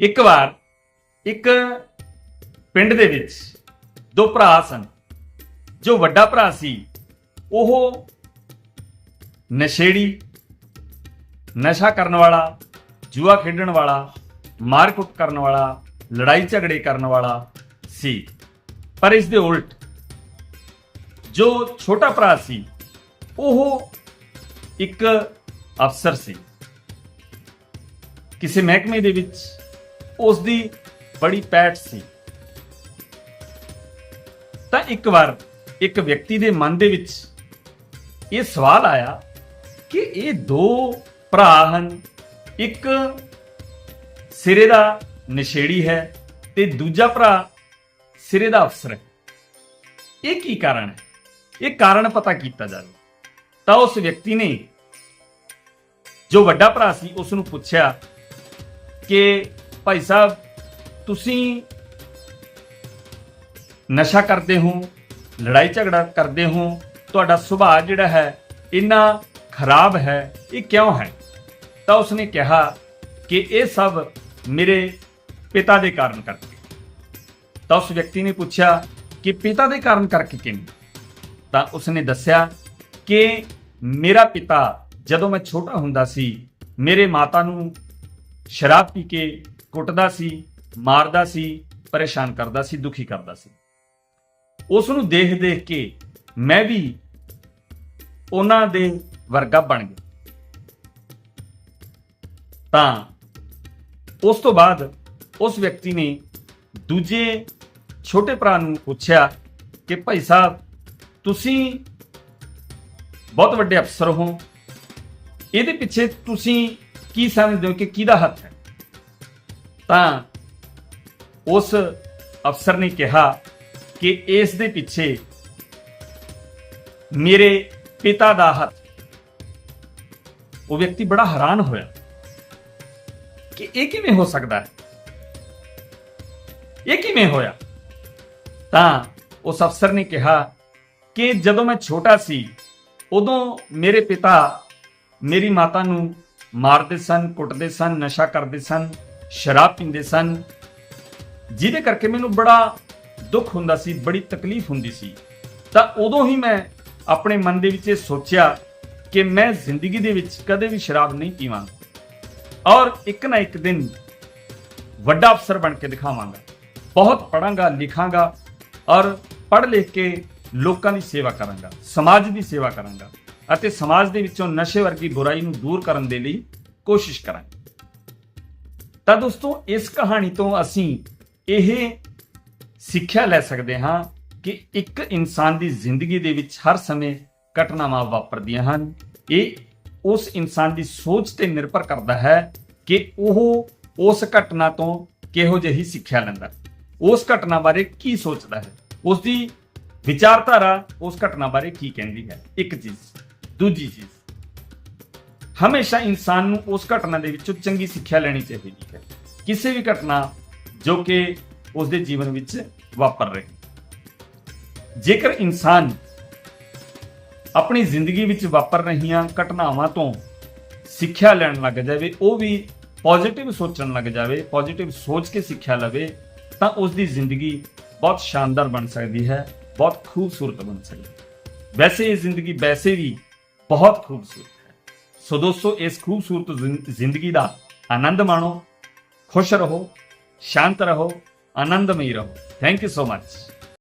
ਇੱਕ ਵਾਰ, ਇੱਕ ਪਿੰਡ ਦੇ ਵਿੱਚ ਦੋ ਭਰਾ ਸਨ। ਜੋ ਵੱਡਾ ਭਰਾ ਸੀ, ਉਹ ਨਸ਼ੇੜੀ, ਨਸ਼ਾ ਕਰਨ ਵਾਲਾ, ਜੂਆ ਖੇਡਣ ਵਾਲਾ ਮਾਰਕੁੱਟ ਕਰਨ ਵਾਲਾ, ਲੜਾਈ ਝਗੜੇ ਕਰਨ ਵਾਲਾ ਸੀ। ਪਰ ਇਸ ਦੇ ਉਲਟ ਜੋ ਛੋਟਾ ਭਰਾ ਸੀ, ਉਹ ਇੱਕ ਅਫਸਰ ਸੀ। ਕਿਸੇ ਮਹਿਕਮੇ ਦੇ ਵਿੱਚ ਉਸ ਦੀ ਬੜੀ ਪੈਠ ਸੀ। ਤਾਂ ਇੱਕ ਵਾਰ ਇੱਕ ਵਿਅਕਤੀ ਦੇ ਮਨ ਦੇ ਵਿੱਚ ਇਹ ਸਵਾਲ ਆਇਆ ਕਿ ਇਹ ਦੋ ਭਰਾ ਹਨ, ਇੱਕ ਸਿਰੇ ਦਾ ਨਸ਼ੇੜੀ ਹੈ ਤੇ ਦੂਜਾ ਭਰਾ ਸਿਰੇ ਦਾ ਅਫਸਰ ਹੈ। ਇਹ ਕੀ ਕਾਰਨ ਹੈ? ਇਹ ਕਾਰਨ ਪਤਾ ਕੀਤਾ ਜਾਵੇ। ਤਾਂ ਉਸ ਵਿਅਕਤੀ ਨੇ ਜੋ ਵੱਡਾ ਭਰਾ ਸੀ ਉਸ ਨੂੰ ਪੁੱਛਿਆ ਕਿ ਭਾਈ ਸਾਹਿਬ, ਤੁਸੀਂ ਨਸ਼ਾ ਕਰਦੇ ਹੋ, ਲੜਾਈ ਝਗੜਾ ਕਰਦੇ ਹੋ, ਤੁਹਾਡਾ ਸੁਭਾਅ ਜਿਹੜਾ ਹੈ ਇੰਨਾ ਖਰਾਬ ਹੈ, ਇਹ ਕਿਉਂ ਹੈ? ਤਾਂ ਉਸਨੇ ਕਿਹਾ ਕਿ ਇਹ ਸਭ ਮੇਰੇ ਪਿਤਾ ਦੇ ਕਾਰਨ ਕਰਕੇ। ਤਾਂ ਉਸ ਵਿਅਕਤੀ ਨੇ ਪੁੱਛਿਆ ਕਿ ਪਿਤਾ ਦੇ ਕਾਰਨ ਕਰਕੇ ਕਿਵੇਂ ਤਾਂ ਉਸਨੇ ਦੱਸਿਆ ਕਿ ਮੇਰਾ ਪਿਤਾ ਜਦੋਂ ਮੈਂ ਛੋਟਾ ਹੁੰਦਾ ਸੀ, ਮੇਰੇ ਮਾਤਾ ਨੂੰ ਸ਼ਰਾਬ ਪੀ ਕੇ ਕੁੱਟਦਾ ਸੀ, ਮਾਰਦਾ ਸੀ, ਪਰੇਸ਼ਾਨ ਕਰਦਾ ਸੀ, ਦੁਖੀ ਕਰਦਾ ਸੀ। ਉਸ ਨੂੰ ਦੇਖ ਦੇਖ ਕੇ ਮੈਂ ਵੀ ਉਹਨਾਂ ਦੇ ਵਰਗਾ ਬਣ ਗਿਆ। ਤਾਂ ਉਸ ਤੋਂ ਬਾਅਦ ਉਸ ਵਿਅਕਤੀ ਨੇ ਦੂਜੇ ਛੋਟੇ ਭਰਾ ਨੂੰ ਪੁੱਛਿਆ ਕਿ, ਭਾਈ ਸਾਹਿਬ, ਤੁਸੀਂ ਬਹੁਤ ਵੱਡੇ ਅਫਸਰ ਹੋ। ਇਹਦੇ ਪਿੱਛੇ ਤੁਸੀਂ ਕੀ ਸਮਝਦੇ ਹੋ ਕਿ ਕਿਹਦਾ ਹੱਥ ਹੈ? ਤਾਂ ਉਸ ਅਫਸਰ ਨੇ ਕਿਹਾ ਕਿ ਇਸ ਦੇ ਪਿੱਛੇ ਮੇਰੇ ਪਿਤਾ ਦਾ ਹੱਥ ਉਹ ਵਿਅਕਤੀ ਬੜਾ ਹੈਰਾਨ ਹੋਇਆ ਕਿ ਇਹ ਕਿਵੇਂ ਹੋ ਸਕਦਾ ਹੈ? ਇਹ ਕਿਵੇਂ ਹੋਇਆ? ਤਾਂ ਉਸ ਅਫਸਰ ਨੇ ਕਿਹਾ ਕਿ ਜਦੋਂ ਮੈਂ ਛੋਟਾ ਸੀ, ਉਦੋਂ ਮੇਰੇ ਪਿਤਾ ਮੇਰੀ ਮਾਤਾ ਨੂੰ ਮਾਰਦੇ ਸਨ, ਕੁੱਟਦੇ ਸਨ, ਨਸ਼ਾ ਕਰਦੇ ਸਨ। ਸ਼ਰਾਬ ਪੀਂਦੇ ਸਨ। ਜਿਹਦੇ ਕਰਕੇ ਮੈਨੂੰ ਬੜਾ ਦੁੱਖ ਹੁੰਦਾ ਸੀ, ਬੜੀ ਤਕਲੀਫ ਹੁੰਦੀ ਸੀ। ਤਾਂ ਉਦੋਂ ਹੀ ਮੈਂ ਆਪਣੇ ਮਨ ਦੇ ਵਿੱਚ ਇਹ ਸੋਚਿਆ ਕਿ ਮੈਂ ਜ਼ਿੰਦਗੀ ਦੇ ਵਿੱਚ ਕਦੇ ਵੀ ਸ਼ਰਾਬ ਨਹੀਂ ਪੀਵਾਂਗਾ। ਔਰ ਇੱਕ ਨਾ ਇੱਕ ਦਿਨ ਵੱਡਾ ਅਫਸਰ ਬਣ ਕੇ ਦਿਖਾਵਾਂਗਾ। ਬਹੁਤ ਪੜਾਂਗਾ ਲਿਖਾਂਗਾ ਔਰ ਪੜ੍ਹ ਲਿਖ ਕੇ ਲੋਕਾਂ ਦੀ ਸੇਵਾ ਕਰਾਂਗਾ, ਸਮਾਜ ਦੀ ਸੇਵਾ ਕਰਾਂਗਾ ਅਤੇ ਸਮਾਜ ਦੇ ਵਿੱਚੋਂ ਨਸ਼ੇ ਵਰਗੀ ਬੁਰਾਈ ਨੂੰ ਦੂਰ ਕਰਨ ਦੇ ਲਈ ਕੋਸ਼ਿਸ਼ ਕਰਾਂਗਾ। ਤਾਂ ਦੋਸਤੋ, ਇਸ ਕਹਾਣੀ ਤੋਂ ਅਸੀਂ ਇਹ ਸਿੱਖਿਆ ਲੈ ਸਕਦੇ ਹਾਂ ਕਿ ਇੱਕ ਇਨਸਾਨ ਦੀ ਜ਼ਿੰਦਗੀ ਦੇ ਵਿੱਚ ਹਰ ਸਮੇਂ ਘਟਨਾਵਾਂ ਵਾਪਰਦੀਆਂ ਹਨ। ਇਹ ਉਸ ਇਨਸਾਨ ਦੀ ਸੋਚ ਤੇ ਨਿਰਭਰ ਕਰਦਾ ਹੈ ਕਿ ਉਹ ਉਸ ਘਟਨਾ ਤੋਂ ਕਿਹੋ ਜਿਹੀ ਸਿੱਖਿਆ ਲੈਂਦਾ। ਉਸ ਘਟਨਾ ਬਾਰੇ ਕੀ ਸੋਚਦਾ ਹੈ? ਉਸ ਦੀ ਵਿਚਾਰਧਾਰਾ ਉਸ ਘਟਨਾ ਬਾਰੇ ਕੀ ਕਹਿੰਦੀ ਹੈ? ਇੱਕ ਚੀਜ਼, ਦੂਜੀ ਚੀਜ਼। ਹਮੇਸ਼ਾ ਇਨਸਾਨ ਨੂੰ ਉਸ ਘਟਨਾ ਦੇ ਵਿੱਚੋਂ ਚੰਗੀ ਸਿੱਖਿਆ ਲੈਣੀ ਚਾਹੀਦੀ ਹੈ। ਕਿਸੇ ਵੀ ਘਟਨਾ ਜੋ ਕਿ ਉਸ ਦੇ ਜੀਵਨ ਵਿੱਚ ਵਾਪਰ ਰਹੀ ਜੇਕਰ ਇਨਸਾਨ ਆਪਣੀ ਜ਼ਿੰਦਗੀ ਵਿੱਚ ਵਾਪਰ ਰਹੀਆਂ ਘਟਨਾਵਾਂ ਤੋਂ ਸਿੱਖਿਆ ਲੈਣ ਲੱਗ ਜਾਵੇ, ਉਹ ਵੀ ਪੋਜ਼ਿਟਿਵ ਸੋਚਣ ਲੱਗ ਜਾਵੇ ਪੋਜ਼ਿਟਿਵ ਸੋਚ ਕੇ ਸਿੱਖਿਆ ਲਵੇ, ਤਾਂ ਉਸ ਦੀ ਜ਼ਿੰਦਗੀ ਬਹੁਤ ਸ਼ਾਨਦਾਰ ਬਣ ਸਕਦੀ ਹੈ, ਬਹੁਤ ਖੂਬਸੂਰਤ ਬਣ ਸਕਦੀ ਹੈ। ਵੈਸੇ ਇਹ ਜ਼ਿੰਦਗੀ ਵੈਸੇ ਵੀ ਬਹੁਤ ਖੂਬਸੂਰਤ ਸੋ ਦੋਸਤੋ, ਇਸ ਖੂਬਸੂਰਤ ਜ਼ਿੰਦਗੀ ਦਾ ਆਨੰਦ ਮਾਣੋ, ਖੁਸ਼ ਰਹੋ, ਸ਼ਾਂਤ ਰਹੋ, ਆਨੰਦਮਈ ਰਹੋ। Thank you so much